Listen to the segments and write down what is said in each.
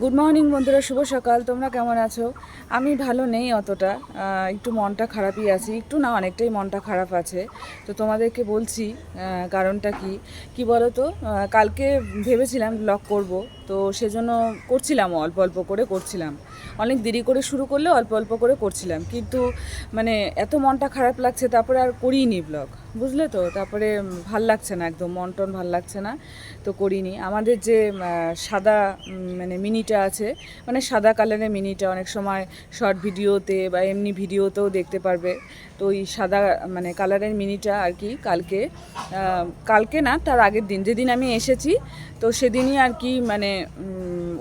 Good morning বন্ধুরা, শুভ সকাল। তোমরা কেমন আছো? আমি ভালো নেই অতটা। একটু মনটা খারাপই আছি। একটু না, অনেকটাই মনটা খারাপ আছে। তো তোমাদেরকে বলছি কারণটা কি? কি বলো তো কালকে ভেবেছিলাম ব্লগ করব। তো সেজন্য করছিলাম অল্প অল্প করে করছিলাম। অনেক দেরি করে শুরু করলে অল্প অল্প করে করছিলাম। কিন্তু মানে এত মনটা খারাপ লাগছে, তারপরে আর করিনি ব্লগ বুঝলে তো? তারপরে ভালো লাগছে না একদম, মন টন ভালো লাগছে না, তো করিনি। আমাদের যে সাদা মানে মিনিটা আছে মানে সাদা কালারের মিনিটা অনেক সময় শর্ট ভিডিওতে বা এমনি ভিডিওতেও দেখতে পারবে। তো ওই সাদা মানে কালারের মিনিটা আর কি কালকে কালকে না, তার আগের দিন, যেদিন আমি এসেছি, তো সেদিনই আর কি মানে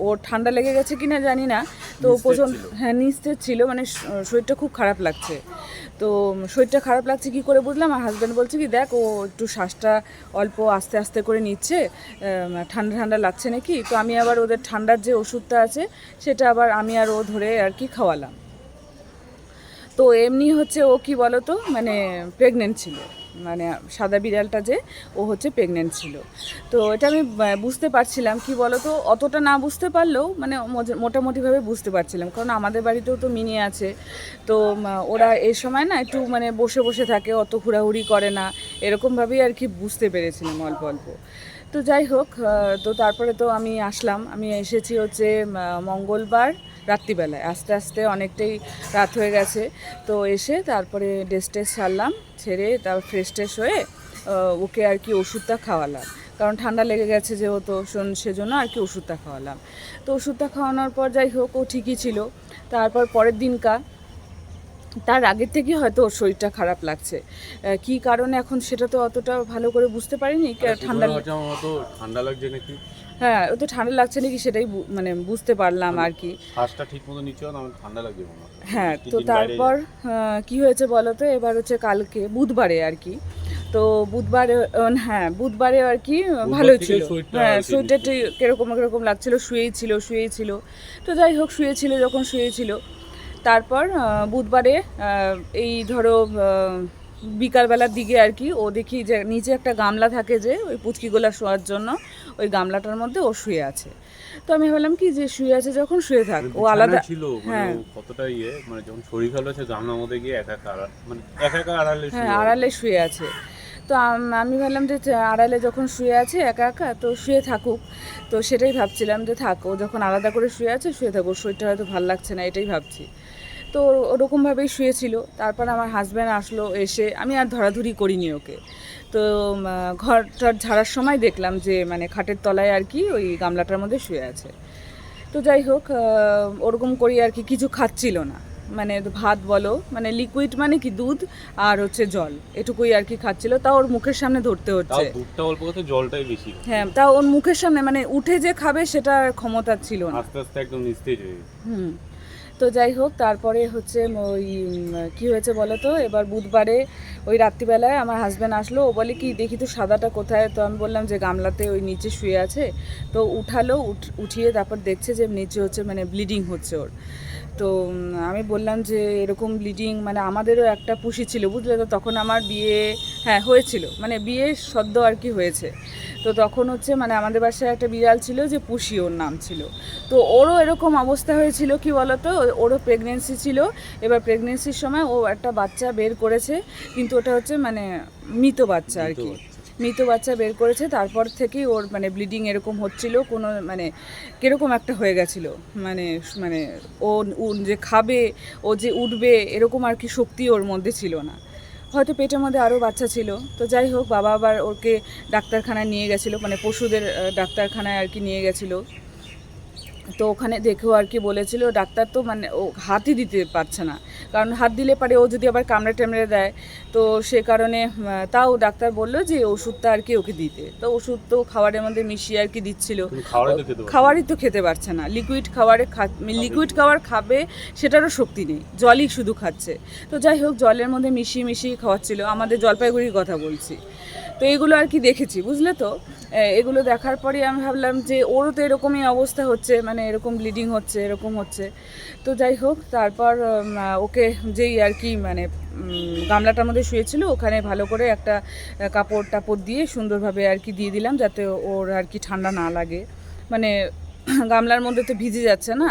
ওর ঠান্ডা লেগে গেছে কিনা জানি না, তো প্রচণ্ড হ্যাঁ নিস্তেজ ছিল। মানে শরীরটা খুব খারাপ লাগছে। তো শরীরটা খারাপ লাগছে কি করে বুঝলাম? আমার হাজব্যান্ড বলছে কি দেখ ও একটু শ্বাসটা অল্প আস্তে আস্তে করে নিচ্ছে। ঠান্ডা ঠান্ডা লাগছে নাকি? তো আমি আবার ওদের ঠান্ডার যে ওষুধটা আছে সেটা আবার আমি আর ও ধরে আর কি খাওয়ালাম। তো এমনি হচ্ছে ও কি বলো তো মানে প্রেগনেন্ট ছিল। মানে সাদা বিড়ালটা যে, ও হচ্ছে প্রেগনেন্ট ছিল। তো এটা আমি বুঝতে পারছিলাম। কি বলো তো অতটা না বুঝতে পারলেও মানে মোটামুটিভাবে বুঝতে পারছিলাম। কারণ আমাদের বাড়িতেও তো মিনি আছে। তো ওরা এই সময় না একটু মানে বসে বসে থাকে, অত ঘোরাঘুরি করে না। এরকমভাবেই আর কি বুঝতে পেরেছিলাম অল্প অল্প। তো যাই হোক তো তারপরে তো আমি আসলাম। আমি এসেছি হচ্ছে মঙ্গলবার। রাত্রিবেলায়। আস্তে আস্তে অনেকটাই রাত হয়ে গেছে। তো এসে তারপরে ড্রেস টেস ছাড়লাম, ছেড়ে তারপর ফ্রেশ ট্রেশ হয়ে ওকে আর কি ওষুধটা খাওয়ালাম। কারণ ঠান্ডা লেগে গেছে যেহেতু শোন- সেজন্য আর কি ওষুধটা খাওয়ালাম। তো ওষুধটা খাওয়ানোর পর যাই হোক, ও ঠিকই ছিল। তারপর পরের দিনকা তার আগের থেকে হয়তো ওর শরীরটা খারাপ লাগছে। কি কারণে এখন সেটা তো অতটা ভালো করে বুঝতে পারিনি। ঠান্ডা ঠান্ডা লাগছে নাকি? হ্যাঁ ও তো ঠান্ডা লাগছে নাকি সেটাই মানে বুঝতে পারলাম আর কি। শ্বাসটা ঠিক মতো নিচ্ছে না? ঠান্ডা লাগছে হ্যাঁ। তো তারপর কি হয়েছে বলো তো? এবার হচ্ছে কালকে বুধবারে আর কি। তো বুধবারে হ্যাঁ বুধবারে আর কি ভালো ছিল। হ্যাঁ শরীরটা কীরকম কীরকম লাগছিল শুয়েই ছিল শুয়েই ছিল। তো যাই হোক শুয়েছিল যখন শুয়েছিল। তারপর বুধবারে এই ধরো বিকালবেলার দিকে আর কি ও দেখি যে নিচে একটা গামলা থাকে যে ওই পুচকিগুলা শোয়ার জন্য ওই গামলাটার মধ্যে ও শুয়ে আছে। তো আমি ভাবলাম কি যে শুয়ে আছে যখন শুয়ে থাক ও আলাদা ছিল মানে হ্যাঁ। কতটা ইয়ে মানে যখন শরীর ভালো আছে গামলার মধ্যে গিয়ে একা একা আড়াল মানে একা একা আড়ালে হ্যাঁ আড়ালে শুয়ে আছে। তো আমি ভাবলাম যে আড়ালে যখন শুয়ে আছে একা একা তো শুয়ে থাকুক। তো সেটাই ভাবছিলাম যে থাক যখন আলাদা করে শুয়ে আছে শুয়ে থাকুক। শরীরটা হয়তো ভালো লাগছে না এটাই ভাবছি। তো ওরকমভাবেই শুয়েছিল। তারপর আমার হাজব্যান্ড আসলো এসে আমি আর ধরাধরি করিনি ওকে। তো উম, আহ, ঘরটার ঝাড়ার সময় দেখলাম যে মানে খাটের তলায় আর কি ওই গামলাটার মধ্যে শুয়ে আছে। তো যাই হোক ওরকম করি আর কি কিছু খাচ্ছিল না। মানে ভাত বলো মানে লিকুইড মানে কি দুধ আর হচ্ছে জল এটুকুই আর কি খাচ্ছিল। তাও ওর মুখের সামনে ধরতে হচ্ছে। দুধটা অল্প কথা জলটাই বেশি। হ্যাঁ তাও ওর মুখের সামনে মানে উঠে যে খাবে সেটা ক্ষমতা ছিল না। আস্তে আস্তে একদম নিস্তেজ হয়ে হুম তো যাই হোক তারপরে হচ্ছে ওই কি হয়েছে বলো তো? এবার বুধবারে ওই রাত্রিবেলায় আমার হাজব্যান্ড আসলো। ও বলে কি দেখি তো সাদাটা কোথায়? তো আমি বললাম যে গামলাতে ওই নিচে শুয়ে আছে। তো উঠালো উঠ- উঠিয়ে তারপর দেখছে যে নিচে হচ্ছে মানে ব্লিডিং হচ্ছে ওর। তো আমি বললাম যে এরকম ব্লিডিং মানে আমাদেরও একটা পুষি ছিল বুঝলে তো? তখন আমার বিয়ে হ্যাঁ হয়েছিল। মানে বিয়ে সদ্য আর কি হয়েছে। তো তখন হচ্ছে মানে আমাদের বাসায় একটা বিড়াল ছিল যে পুষি ওর নাম ছিল। তো ওরও এরকম অবস্থা হয়েছিল কি বলতো? ওরও প্রেগনেন্সি ছিল। এবার প্রেগনেন্সির সময় ও একটা বাচ্চা বের করেছে কিন্তু ওটা হচ্ছে মানে মৃত বাচ্চা আর কি। মৃত বাচ্চা বের করেছে, তারপর থেকেই ওর মানে ব্লিডিং এরকম হচ্ছিল, কোনো মানে কীরকম একটা হয়ে গেছিল। মানে মানে ও যে খাবে, ও যে উঠবে, এরকম আর কি শক্তি ওর মধ্যে ছিল না। হয়তো পেটের মধ্যে আরও বাচ্চা ছিল। তো যাই হোক, বাবা আবার ওকে ডাক্তারখানায় নিয়ে গেছিল মানে পশুদের ডাক্তারখানায় আর কি নিয়ে গেছিল। তো ওখানে দেখেও আর কি বলেছিল ডাক্তার তো মানে ও হাতই দিতে পারছে না। কারণ হাত দিলে পারে ও যদি আবার কামড়ে টামড়ে দেয় তো সে কারণে তাও ডাক্তার বলল যে ওষুধটা আর কি ওকে দিতে। তো ওষুধ তো খাবারের মধ্যে মিশিয়ে আর কি দিচ্ছিল। খাবারই তো খেতে পারছে। না। লিকুইড খাবারে খা লিকুইড খাবার খাবে সেটারও শক্তি নেই। জলই শুধু খাচ্ছে। তো যাই হোক জলের মধ্যে মিশিয়ে মিশিয়ে খাওয়াচ্ছিল। আমাদের জলপাইগুড়ির কথা বলছি। তো এগুলো আর কি দেখেছি বুঝলে তো? এগুলো দেখার পরে আমি ভাবলাম যে ওরও তো এরকমই অবস্থা হচ্ছে। মানে এরকম ব্লিডিং হচ্ছে এরকম হচ্ছে। তো যাই হোক তারপর ওকে যেই আর কি মানে গামলাটার মধ্যে শুয়েছিল ওখানে ভালো করে একটা কাপড় টাপড় দিয়ে সুন্দরভাবে আর কি দিয়ে দিলাম যাতে ওর আর কি ঠান্ডা না লাগে। মানে গামলার মধ্যে তো ভিজে যাচ্ছে না?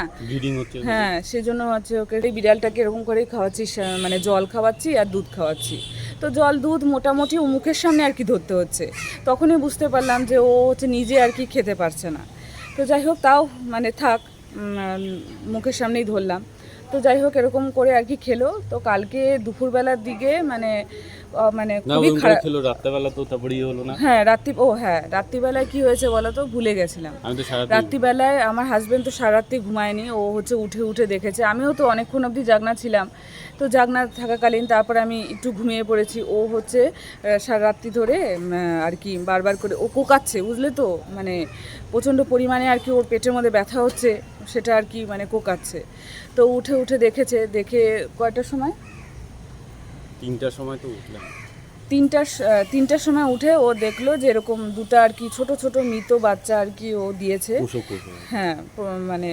হ্যাঁ সেজন্য হচ্ছে ওকে এই বিড়ালটাকে এরকম করেই খাওয়াচ্ছি মানে জল খাওয়াচ্ছি আর দুধ খাওয়াচ্ছি। তো জল দুধ মোটামুটি ও মুখের সামনে আর কি ধরতে হচ্ছে। তখনই বুঝতে পারলাম যে ও হচ্ছে নিজে আর কি খেতে পারছে না। তো যাই হোক, তাও মানে থাক মুখের সামনেই ধরলাম। তো যাই হোক, এরকম করে আর কি খেলো। তো কালকে দুপুরবেলার দিকে মানে মানে খুবই খারাপ। ছিল রাত্রেবেলা তো তারপরে হলো না। হ্যাঁ রাত্রি ও হ্যাঁ রাত্রিবেলায় কি হয়েছে বলো তো? ভুলে গেছিলাম। আমি তো রাত্রিবেলায় আমার হাজবেন্ড তো সারা রাত্রি ঘুমায়নি ও হচ্ছে উঠে উঠে দেখেছে। আমিও তো অনেকক্ষণ অবধি জাগনা ছিলাম। তো জাগনা থাকাকালীন তারপরে আমি একটু ঘুমিয়ে পড়েছি। ও হচ্ছে সারা রাত্রি ধরে আর কি বারবার করে ও কোকাচ্ছে বুঝলে তো? মানে প্রচণ্ড পরিমাণে আর কি ওর পেটের মধ্যে ব্যথা হচ্ছে সেটা আর কি মানে কোকাচ্ছে। তো উঠে উঠে দেখেছে দেখে কয়টার সময়? তিনটার সময় তো উঠলাম। তিনটার তিনটার সময় উঠে ও দেখল যে এরকম দুটো আর কি ছোট ছোট মৃত বাচ্চা আর কি ও দিয়েছে। হ্যাঁ মানে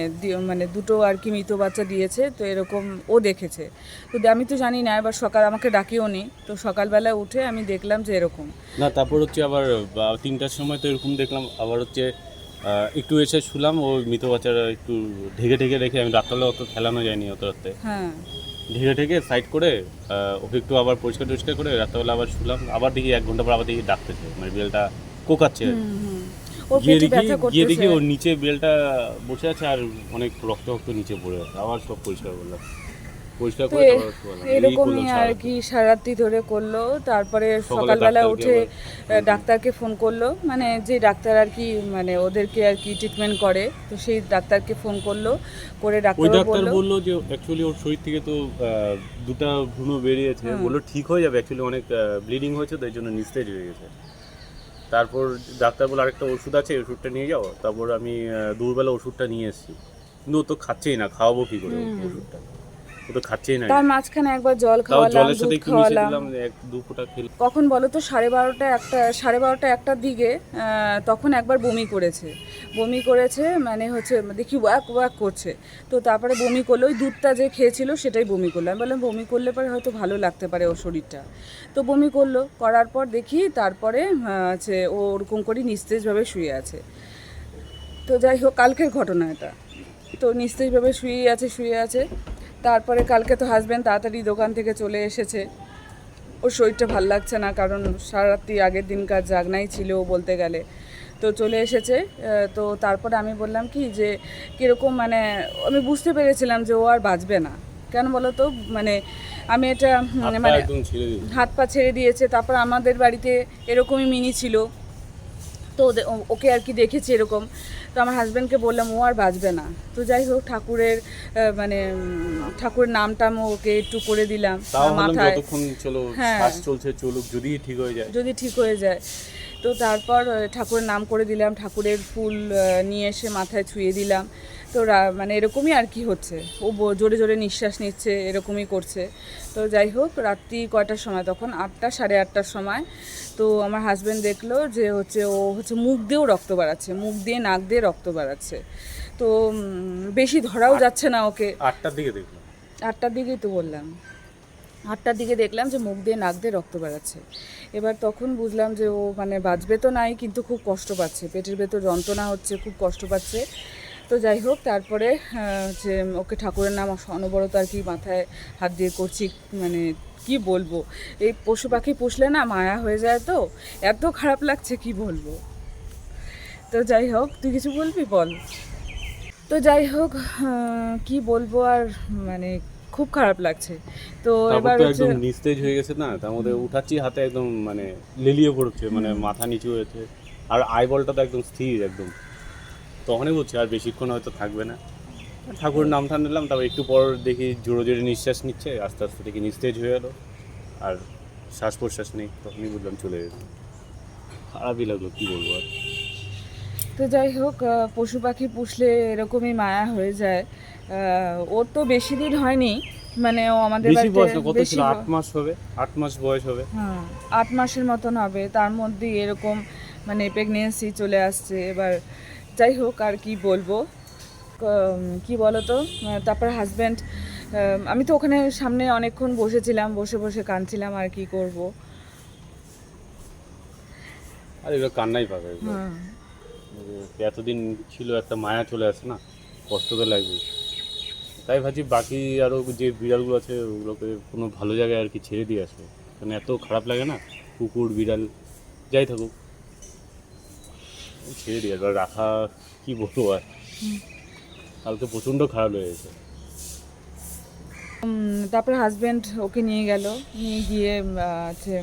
মানে দুটো আর কি মৃত বাচ্চা দিয়েছে তো এরকম ও দেখেছে। তো আমি তো জানি না এবার সকাল আমাকে ডাকিও নি। তো সকালবেলা উঠে আমি দেখলাম যে এরকম। না তারপর হচ্ছে আবার তিনটার সময় তো এরকম দেখলাম আবার হচ্ছে একটু এসে শুলাম ও মৃত বাচ্চারা একটু ঢেকে ঢেকে রেখে আমি রাত্রবেলা অত খেলানো যায়নি অত রাত্রে। হ্যাঁ। ঢেকে ঢেকে সাইড করে আহ, ওকে একটু আবার পরিষ্কার টরিষ্কার করে রাত্রেবেলা আবার শুলাম আবার দেখি এক ঘণ্টা পর আবার দেখি ডাকতেছে মানে বিড়ালটা কোকাচ্ছে। গিয়ে দেখি গিয়ে দেখি ওর নিচে বেলটা বসে আছে আর অনেক রক্ত রক্ত নিচে পড়ে আছে আবার সব পরিষ্কার করলাম এরকমই আর কি সারারাত্রি ধরে করল। তারপরে সকালে সকালবেলা উঠে ডাক্তারকে ফোন করল। মানে যে ডাক্তার আর কি মানে ওদেরকে আর কি ট্রিটমেন্ট করে তো সেই ডাক্তারকে ফোন করল করে ডাক্তার বলল। যে অ্যাকচুয়ালি ওর শরীর থেকে তো দুটা ভ্রূণ বেরিয়েছে। বলল ঠিক হয়ে যাবে অ্যাকচুয়ালি অনেক ব্লিডিং হয়েছে তো এই জন্য নিস্তেজ হয়ে গেছে। তারপর ডাক্তার বলে আরেকটা ওষুধ আছে ওষুধটা নিয়ে যাও। তারপর আমি দুপুরবেলা ওষুধটা নিয়ে এসেছি। কিন্তু ও তো খাচ্ছেই না খাওয়াবো কি করে ওষুধটা? ও তো খাচ্ছেই না। তার মাঝখানে একবার জল খাওয়ালাম জলের সাথে একটু মিশিয়ে দিলাম এক দু ফোঁটা খেল। কখন বলো তো সাড়ে বারোটা একটা সাড়ে বারোটা একটার দিকে তখন একবার বমি করেছে। বমি করেছে মানে হচ্ছে দেখি ওয়াক ওয়াক করছে। তো তারপরে বমি করল ওই দুধটা যে খেয়েছিল সেটাই বমি করল। আমি বললাম বমি করলে পরে হয়তো ভালো লাগতে পারে ওর শরীরটা। তো বমি করল করার পর দেখি তারপরে হচ্ছে ও ওরকম করে নিস্তেজভাবে শুয়ে আছে। তো যাই হোক কালকের ঘটনা এটা। তো নিস্তেজভাবে শুয়ে আছে শুয়ে আছে। তারপরে কালকে তো হাজব্যান্ড তাড়াতাড়ি দোকান থেকে চলে এসেছে। ওর শরীরটা ভালো লাগছে না কারণ সারা রাত্রি আগের দিনকার জাগনাই ছিল ও বলতে গেলে। তো চলে এসেছে তো তারপরে আমি বললাম কি যে কীরকম মানে আমি বুঝতে পেরেছিলাম যে ও আর বাঁচবে না। কেন বলো তো? মানে আমি এটা মানে দিল হাত পা ছেড়ে দিয়েছে তারপর আমাদের বাড়িতে এরকমই মিনি ছিল। তো ওকে আর কি দেখেছি এরকম। তো আমার হাজব্যান্ডকে বললাম ও আর বাঁচবে না। তো যাই হোক ঠাকুরের মানে ঠাকুরের নামটা ওকে একটু করে দিলাম মাথায়। হ্যাঁ। চলছে চলুক যদি ঠিক হয়ে যায়। যদি ঠিক হয়ে যায়। তো তারপর ঠাকুরের নাম করে দিলাম ঠাকুরের ফুল নিয়ে এসে মাথায় ছুঁয়ে দিলাম। তো রা- মানে এরকমই আর কি হচ্ছে। ও জোরে জোরে নিঃশ্বাস নিচ্ছে এরকমই করছে। তো যাই হোক রাত্রি কয়টার সময়? তখন আটটা সাড়ে আটটার সময়। তো আমার হাজব্যান্ড দেখল যে হচ্ছে ও হচ্ছে মুখ দিয়েও রক্ত বাড়াচ্ছে মুখ দিয়ে নাক দিয়ে রক্ত বাড়াচ্ছে। তো বেশি ধরাও যাচ্ছে না ওকে। আটটার দিকে দেখলাম আটটার দিকেই তো বললাম। আটটার দিকে দেখলাম যে মুখ দিয়ে নাক দিয়ে রক্ত বেরাচ্ছে এবার তখন বুঝলাম যে ও মানে বাঁচবে তো নাই কিন্তু খুব কষ্ট পাচ্ছে। পেটের ভেতর যন্ত্রণা হচ্ছে খুব কষ্ট পাচ্ছে। তো যাই হোক তারপরে যে ওকে ঠাকুরের নাম অনবরত আর কি মাথায় হাত দিয়ে করছি মানে কি বলব? এই পশু পাখি পুষলে না মায়া হয়ে যায় তো এত খারাপ লাগছে কি বলব? তো যাই হোক তুই কিছু বলবি বল? তো যাই হোক কি বলব আর মানে খুব খারাপ লাগছে। তো এবার একদম নিস্তেজ হয়ে গেছে না তার মধ্যে উঠাচ্ছি হাতে একদম মানে লেলিয়ে পড়ছে মানে মাথা নিচু হয়েছে আর আইবলটা তো একদম স্থির একদম। তখনই বুঝছি আর বেশিক্ষণ হয়তো থাকবে না। ঠাকুর নাম টান নিলাম তারপর একটু পর দেখি জোরে জোরে নিঃশ্বাস নিচ্ছে আস্তে আস্তে দেখি নিস্তেজ হয়ে গেলো আর শ্বাস প্রশ্বাস নেই তখনই বুঝলাম চলে গেছে খারাপই লাগল কী বলব আর। তো যাই হোক পশু পাখি পুষলে এরকমই মায়া হয়ে যায়। ওর তো বেশি দিন হয়নি মানে ও আমাদের বেশি বয়স কত ছিল? আট মাস হবে আট মাস বয়স হবে। হ্যাঁ আট মাসের মতন হবে তার মধ্যে এরকম মানে প্রেগনেন্সি চলে আসছে এবার যাই হোক আর কি বলব। কি বলো তো আহ, তারপর হাজব্যান্ড আমি তো ওখানে সামনে অনেকক্ষণ বসেছিলাম বসে বসে কাঁদছিলাম আর কি করব। আর এগুলো কান্নাই পাবে। হ্যাঁ। এতদিন ছিল একটা মায়া চলে আসে না কষ্ট তো লাগবে তাই ভাবছি বাকি আরও যে বিড়ালগুলো আছে ওগুলোকে কোনো ভালো জায়গায় আর কি ছেড়ে দিয়ে আসবে। কারণ এত খারাপ লাগে না কুকুর বিড়াল যাই থাকুক। ছেড়ে দিয়ে আসবে রাখা কি বলব আর? কালকে প্রচণ্ড খারাপ লেগেছে উম, তারপরে হাজবেন্ড ওকে নিয়ে গেল নিয়ে গিয়ে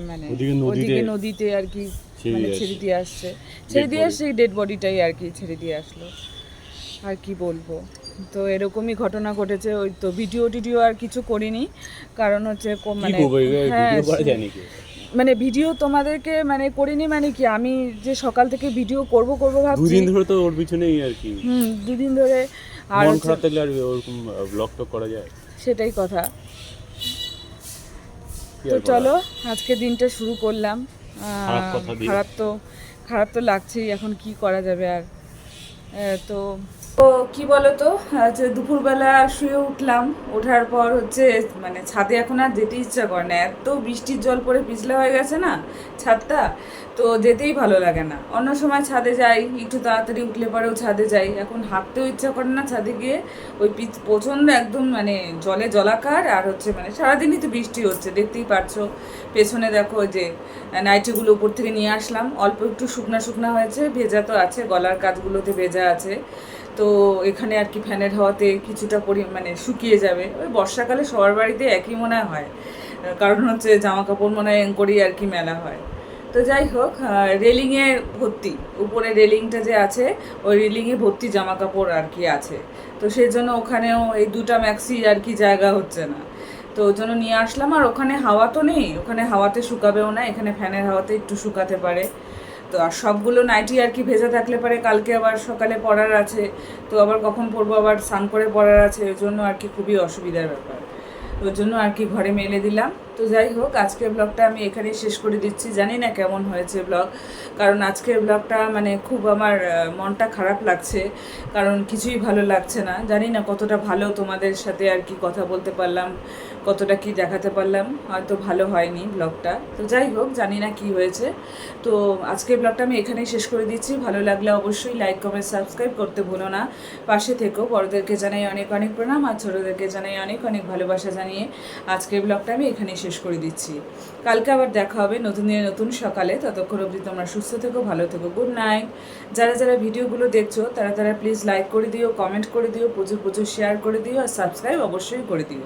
মানে ওদিকে নদীতে- আর কি ছেড়ে মানে দিয়ে ছেড়ে আসছে। দিয়ে আসছে। ছেড়ে দিয়ে। আসছে ডেড বডিটাই আর কি ছেড়ে দিয়ে আসলো। আর কি বলব? তো এরকমই ঘটনা ঘটেছে ওই তো ভিডিও টিডিও আর কিছু করিনি কারণ হচ্ছে মানে হ্যাঁ, মানে ভিডিও তোমাদেরকে মানে করিনি মানে কি আমি যে সকাল থেকে ভিডিও করব করব ভাবছি। দুদিন ধরে তো ওর পিছনেই আর কি। হুম দুদিন ধরে আর মন খারাপ থাকলে আর ওরকম ব্লগ টক করা যায়? সেটাই কথা। তো চলো আজকে দিনটা শুরু করলাম। খারাপ তো খারাপ তো লাগছেই এখন কি করা যাবে আর। তো তো কি বলো তো যে দুপুরবেলা শুয়ে উঠলাম, ওঠার পর হচ্ছে মানে ছাদে এখন আর যেতে ইচ্ছা করে না। এত বৃষ্টির জল পড়ে পিছলা হয়ে গেছে না ছাদটা, তো যেতেই ভালো লাগে না। অন্য সময় ছাদে যাই, একটু তাড়াতাড়ি উঠলে পরেও ছাদে যাই। এখন হাঁটতেও ইচ্ছা করে না ছাদে গিয়ে। ওই পিচ, প্রচণ্ড একদম মানে জলে জলাকার আর হচ্ছে মানে সারাদিনই তো বৃষ্টি হচ্ছে, দেখতেই পারছ। পেছনে দেখো যে, নাইটিগুলো উপর থেকে নিয়ে আসলাম। অল্প একটু শুকনা শুকনা হয়েছে, ভেজা তো আছে, গলার কাজগুলোতে ভেজা আছে। তো এখানে আর কি ফ্যানের হাওয়াতে কিছুটা পরি মানে শুকিয়ে যাবে। ওই বর্ষাকালে সবার বাড়িতে একই মনে হয়। কারণ হচ্ছে জামা কাপড় মনে হয় করেই আর কি মেলা হয়। তো যাই হোক রেলিংয়ে ভর্তি। উপরে রেলিংটা যে আছে, ওই রেলিংয়ে ভর্তি জামা কাপড় আর কি আছে। তো সেই জন্য ওখানেও এই দুটা ম্যাক্সি আর কি জায়গা হচ্ছে না। তো ওই জন্য নিয়ে আসলাম। আর ওখানে হাওয়া তো নেই। ওখানে হাওয়াতে শুকাবেও না। এখানে ফ্যানের হাওয়াতে একটু শুকাতে পারে। তো আর সবগুলো নাইটি আর কি ভেজা থাকলে পরে, কালকে আবার সকালে পড়ার আছে, তো আবার কখন পরবো আবার স্নান করে পড়ার আছে, ওই জন্য আর কি খুবই অসুবিধার ব্যাপার। ওই জন্য আর কি ঘরে মেলে দিলাম। তো যাই হোক, আজকের ব্লগটা আমি এখানেই শেষ করে দিচ্ছি। জানি না কেমন হয়েছে ব্লগ কারণ আজকের ব্লগটা মানে খুব আমার মনটা খারাপ লাগছে, কারণ কিছুই ভালো লাগছে না। জানি না কতটা ভালো তোমাদের সাথে আর কি কথা বলতে পারলাম, কতটা কি দেখাতে পারলাম, হয়তো ভালো হয়নি ব্লগটা তো যাই হোক, জানি না কি হয়েছে। তো আজকের ব্লগটা আমি এখানেই শেষ করে দিচ্ছি। ভালো লাগলে অবশ্যই লাইক কমেন্ট সাবস্ক্রাইব করতে ভুলো না। পাশে থেকেও বড়দেরকে জানাই অনেক অনেক প্রণাম, আর ছোটোদেরকে জানাই অনেক অনেক ভালোবাসা জানিয়ে আজকের ব্লগটা আমি এখানেই শেষ করে দিচ্ছি। কালকে আবার দেখা হবে নতুন দিনে নতুন সকালে। ততক্ষণ অবধি তোমরা সুস্থ থেকো, ভালো থেকো। Good night. যারা যারা ভিডিওগুলো দেখছ, তারা তারা প্লিজ লাইক করে দিও, কমেন্ট করে দিও, প্রচুর প্রচুর শেয়ার করে দিও আর সাবস্ক্রাইব অবশ্যই করে দিও।